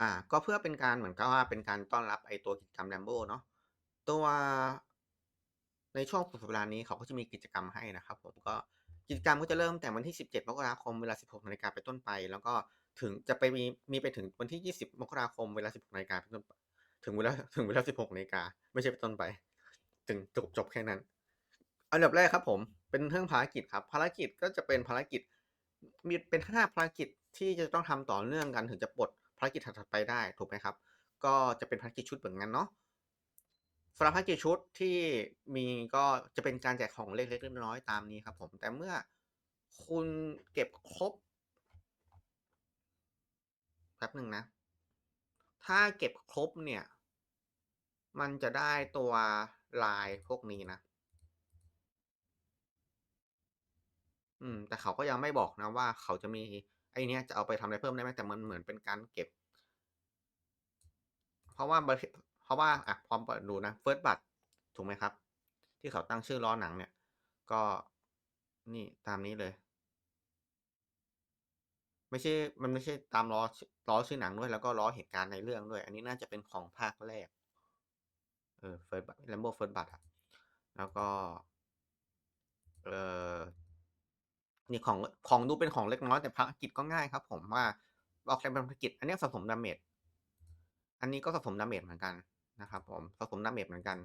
อ่า ก็เพื่อเป็นการเหมือนกับว่าเป็นการต้อนรับไอตัวกิจกรรม Rambo เนาะตัวในช่วงสุดสัปดาห์นี้เขาก็จะมีกิจกรรมให้นะครับ ผมก็กิจกรรมก็จะเริ่มแต่วันที่ 17 มกราคมเวลา 16นาฬิกาเป็นต้นไป แล้วก็ถึงจะไปมีมีไปถึงวันที่ 20 มกราคมเวลา 16นาฬิกาเป็นต้นถึงเวลาถึงเวลา 16นาฬิกาไม่ใช่เป็นต้นไป ถึงจบจบแค่นั้น อันดับแรกครับ ผมเป็นเรื่องภารกิจครับ ภารกิจก็จะเป็นภารกิจมีเป็น5ภารกิจที่จะต้องทำต่อเนื่องกันถึงจะปลด ภารกิจถัดไปได้ถูกไหมครับ ก็จะเป็นภารกิจชุดเหมือนกันเนาะสำหรับภารกิจชุดที่มีก็จะเป็นการแจกของเล็กๆน้อยๆตามนี้ครับ ผมแต่เมื่อคุณเก็บครบแป๊บหนึ่งนะ ถ้าเก็บครบเนี่ย มันจะได้ตัวลายพวกนี้นะ อืม แต่เขาก็ยังไม่บอกนะว่าเขาจะมี ไอเนี้ยจะเอาไปทำอะไรเพิ่มได้ไหมแต่มันเหมือนเป็นการเก็บ เพราะว่าเพราะว่าอะพอเปิดดูนะ First Blood ถูกไหมครับ ที่เขาตั้งชื่อล้อหนังเนี่ย ก็นี่ตามนี้เลย ไม่ใช่ มันไม่ใช่ตามล้อล้อชื่อหนังด้วย แล้วก็ล้อเหตุการณ์ในเรื่องด้วย อันนี้น่าจะเป็นของภาคแรก เออ First Blood Rambo First Blood อะแล้วก็ เออ นี่ของของดูเป็นของเล็กน้อยแต่ภารกิจก็ง่ายครับ ผมว่าออกแรงเป็นภารกิจ อันนี้สะสม damage อันนี้ก็สะสม damage เหมือนกันนะครับผมสะสม damage เหมือนกัน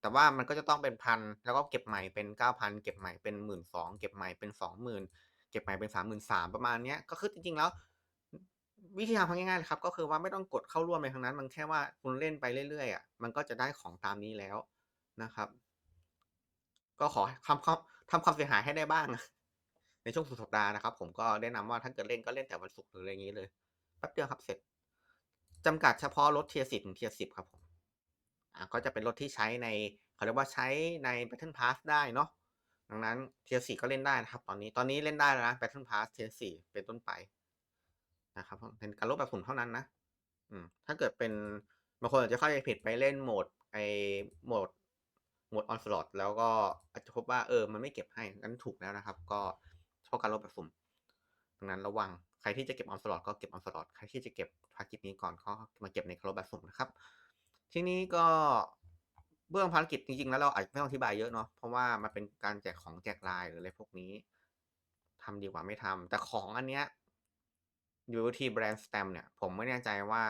แต่ว่ามันก็จะต้องเป็น1,000แล้วก็เก็บใหม่เป็น9,000เก็บใหม่เป็น12,000เก็บใหม่เป็น20,000เก็บใหม่เป็น33,000ประมาณเนี้ยก็คือจริงๆแล้ว วิธีทำง่ายๆเลยครับ ก็คือว่าไม่ต้องกดเข้าร่วมอะไรทั้งนั้น มันแค่ว่าคุณเล่นไปเรื่อยๆอะมันก็จะได้ของตามนี้แล้วนะครับ ก็ขอทำความทำความเสียหายให้ได้บ้าง ในช่วงสุดสัปดาห์นะครับ ผมก็แนะนำว่าถ้าเกิดเล่นก็เล่นแต่วันศุกร์หรืออะไรงนี้เลยแป๊บเดียวครับเสร็จจำกัดเฉพาะรถ Tier 10ถึง Tier 10ครับผมอ่าก็จะเป็นรถที่ใช้ในเขาเรียกว่าใช้ใน Battle Pass ได้เนาะดังนั้น Tier 4ก็เล่นได้นะครับ ตอนนี้ตอนนี้เล่นได้แล้วนะ Battle Pass Tier 4เป็นต้นไปนะครับเป็นการลดแบบสุ่มเท่านั้นนะอืมถ้าเกิดเป็นบางคนอาจจะเข้าใจผิดไปเล่นโหมดไอโหมดโหมด Onslaught แล้วก็อาจจะพบว่าเออมันไม่เก็บให้งั้นถูกแล้วนะครับ ก็ เฉพาะการลดแบบสุ่มดังนั้นระวังใครที่จะเก็บ Onslaught ก็เก็บ Onslaught ใครที่จะเก็บภารกิจนี้ก่อนก็มาเก็บในการลดแบบสุ่มนะครับ ทีนี้ก็เรื่องภารกิจจริงๆแล้วเราอาจจะไม่ต้องอธิบายเยอะเนาะเพราะว่ามันเป็นการแจกของแจกลายหรืออะไรพวกนี้ทำดีกว่าไม่ทำแต่ของอันเนี้ย Duality Brand Stamp เนี่ย ผมไม่แน่ใจว่า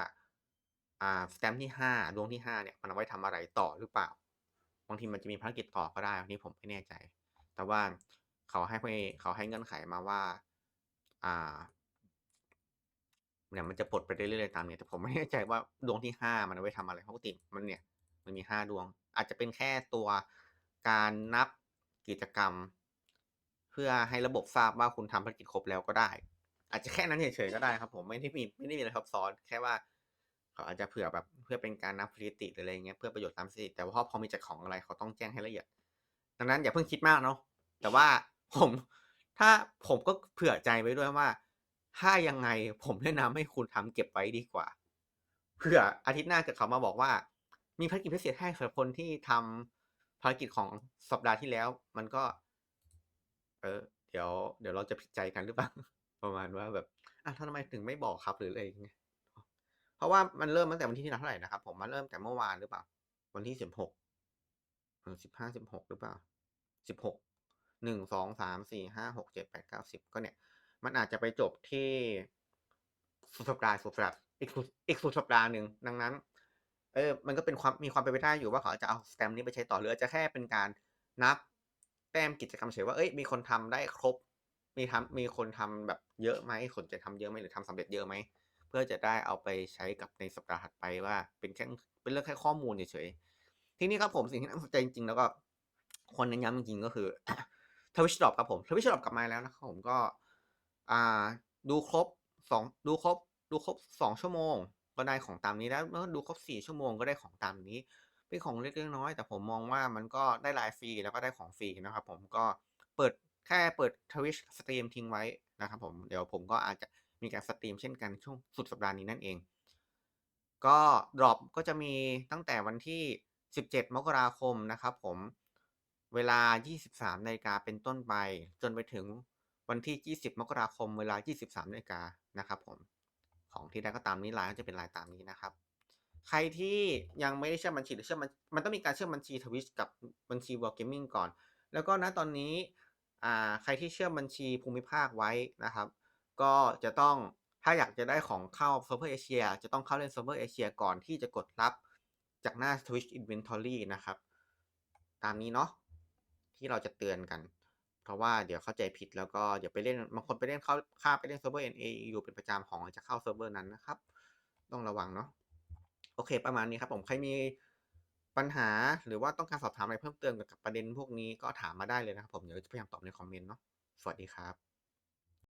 อ่าสแตมที่5ดวงที่5เนี่ย มันเอาไว้ทำอะไรต่อหรือเปล่าบางทีมันจะมีภารกิจต่อก็ได้อันนี้ผมไม่แน่ใจ แต่ว่า เขาให้เขาให้เงื่อนไขมาว่า อ่าเนี่ยมันจะปลดไปเรื่อยๆตามเนี้แต่ผมไม่แน่ใจว่าดวงที่5มันเอาไว้ทำอะไรปกติมันเนี่ย มันมี5ดวง อาจจะเป็นแค่ตัวการนับกิจกรรม เพื่อให้ระบบทราบว่าคุณทำภารกิจครบแล้วก็ได้ อาจจะแค่นั้นเฉยๆก็ได้ครับ ผมไม่ได้มีไม่ได้มีอะไรซับซ้อน แค่ว่าเขาอาจจะเผื่อแบบเพื่อเป็นการนับสถิติหรืออะไรเงี้ยเพื่อประโยชน์ตามสถิติแต่ว่าพอมีแจกของอะไรเขาต้องแจ้งให้ละเอียด ดังนั้นอย่าเพิ่งคิดมากเนาะแต่ว่า ผมถ้าผมก็เผื่อใจไว้ด้วยว่า ถ้ายังไงผมแนะนำให้คุณทำเก็บไว้ดีกว่า เผื่ออาทิตย์หน้าเกิดเขามาบอกว่า มีภารกิจพิเศษให้สำหรับคนที่ทำภารกิจของสัปดาห์ที่แล้ว มันก็ เออ เดี๋ยว เดี๋ยวเราจะผิดใจกันหรือเปล่าประมาณว่าแบบอ้าวทำไมถึงไม่บอกครับหรืออะไรอย่างเงี้ยเพราะว่ามันเริ่มตั้งแต่วันที่เท่าไหร่นะครับ ผมมันเริ่มแต่เมื่อวานหรือเปล่า วันที่16เออ15 16หกหรือเปล่าสิบหก 16 1 2 3 4 5 6 7 8 9 10ก็เนี่ย มันอาจจะไปจบที่สุดสัปดาห์สุดสัปดาห์อีกสุดอีกสุดสัปดาห์หนึ่งดังนั้น เออ มันก็เป็นความมีความเป็นไปได้อยู่ว่าเขาอาจจะเอาสแตมนี้ไปใช้ต่อหรือจะแค่เป็นการนับแต้มกิจกรรมเฉยว่าเฮ้ยมีคนทำได้ครบ มีทำมีคนทำแบบเยอะไหมสนใจทำเยอะไหมหรือทำสำเร็จเยอะไหมเพื่อจะได้เอาไปใช้กับในสัปดาห์ถัดไปว่า เป็นแค่เป็นเรื่องแค่ข้อมูลเฉยๆทีนี้ครับผมสิ่งที่น่าสนใจจริงๆแล้วก็ควรเน้นย้ำจริงๆก็คือ Twitch Drop ครับผม Twitch Drop กลับมาแล้วนะครับผมก็อ่าดูครบ2ดูครบดูครบ2ชั่วโมง ก็ได้ของตามนี้แล้วเมื่อดูครบ4ชั่วโมงก็ได้ของตามนี้ เป็นของเล็กๆน้อย แต่ผมมองว่ามันก็ได้ลายฟรีแล้วก็ได้ของฟรีนะครับผมก็เปิดแค่เปิด Twitch สตรีมทิ้งไว้นะครับผมเดี๋ยวผมก็อาจจะมีการสตรีมเช่นกันช่วงสุดสัปดาห์นี้นั่นเอง ก็ดรอปก็จะมีตั้งแต่วันที่ 17 มกราคมนะครับผม เวลา 23นาฬิกาเป็นต้นไป จนไปถึงวันที่ 20 มกราคม เวลา 23นาฬิกานะครับผม ของที่ใดก็ตามนี้รายก็จะเป็นรายตามนี้นะครับ ใครที่ยังไม่ได้เชื่อมบัญชีหรือเชื่อมบัญมันต้องมีการเชื่อมบัญชี Twitch กับบัญชี World Gaming ก่อน แล้วก็ณตอนนี้อ่าใครที่เชื่อมบัญชีภูมิภาคไว้นะครับ ก็จะต้องถ้าอยากจะได้ของเข้าเซิร์ฟเวอร์เอเชียจะต้องเข้าเล่นเซิร์ฟเวอร์เอเชียก่อนที่จะกดรับจากหน้า Twitch Inventory นะครับ ตามนี้เนาะ ที่เราจะเตือนกัน เพราะว่าเดี๋ยวเข้าใจผิดแล้วก็เดี๋ยวไปเล่นบางคนไปเล่นเข้าข้าไปเล่นเซิร์ฟเวอร์ NA อยู่เป็นประจำของจะเข้าเซิร์ฟเวอร์นั้นนะครับ ต้องระวังเนาะโอเค ประมาณนี้ครับผมใครมีปัญหาหรือว่าต้องการสอบถามอะไรเพิ่มเติมเกี่ยวกับประเด็นพวกนี้ก็ถามมาได้เลยนะครับผมเดี๋ยวจะพยายามตอบในคอมเมนต์เนาะสวัสดีครับ